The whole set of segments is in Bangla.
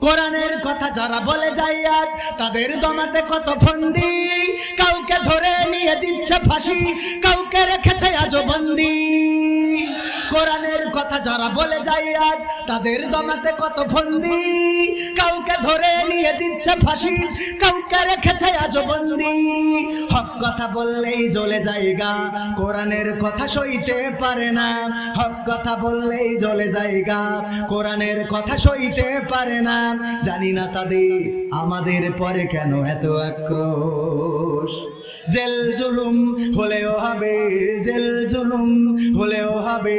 কোরআনের কথা যারা বলে যাই আজ, তাদের দমাতে কত ফন্দি। কাউকে ধরে নিয়ে দিচ্ছে ফাঁসি, কাউকে রেখেছে আজও বন্দি। কোরআনের কথা যারা বলে যাই আজ, তাদের দমাতে কত ফন্দি। কাউকে ধরে নিয়ে দিচ্ছে ফাঁসি, কাউকে রেখেছে আজও বন্দি। হক কথা বললেই জ্বলে জায়গা, কোরআনের কথা সইতে পারে না। হক কথা বললেই জ্বলে জায়গা, কোরআনের কথা সইতে পারে না। জানি না তাদের, আমাদের পরে কেন এত আক্রোশ। জেল জুলুম হলেও হবে, জেল জুলুম হলেও হবে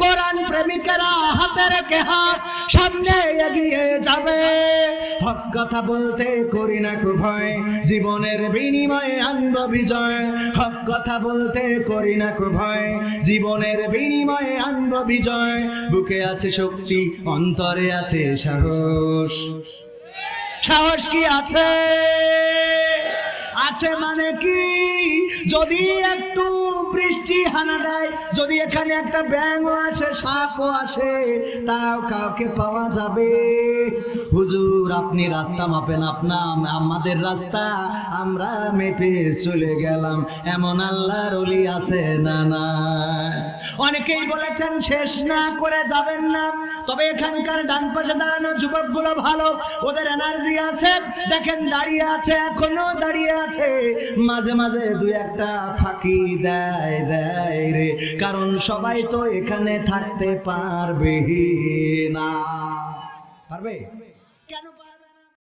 কোরআন প্রেমিকেরা হাতে রেখে হাত সামনে এগিয়ে যাবে। হক কথা বলতে করি না কো ভয়, জীবনের বিনিময়ে আনব বিজয়। হক কথা বলতে করি না কো ভয়, জীবনের বিনিময়ে আনব বিজয়। বুকে আছে শক্তি, অন্তরে আছে সাহস। সাহস কি আছে? আছে মানে কি? যদি একটু বৃষ্টি হানা দেয়, যদি এখানে একটা ব্যাঙও আসে সাপও আসে, তাও কাউকে পাওয়া যাবে। হুজুর, আপনি রাস্তা মাপেন, আপনা আমাদের রাস্তা, আমরা মেপে চলে গেলাম। এমন আল্লাহর অলি আছে না না অনেকেই বলেছেন, শেষ না করে যাবেন না। তবে এখানকার ডান পাশে দাঁড়ানো যুবকগুলো ভালো, ওদের এনার্জি আছে। দেখেন, দাঁড়িয়ে আছে, এখনও দাঁড়িয়ে আছে। মাঝে মাঝে দুই একটা ফাঁকি দেয় দেয় রে। কারণ সবাই তো এখানে থাকতে পারবে না। পারবে?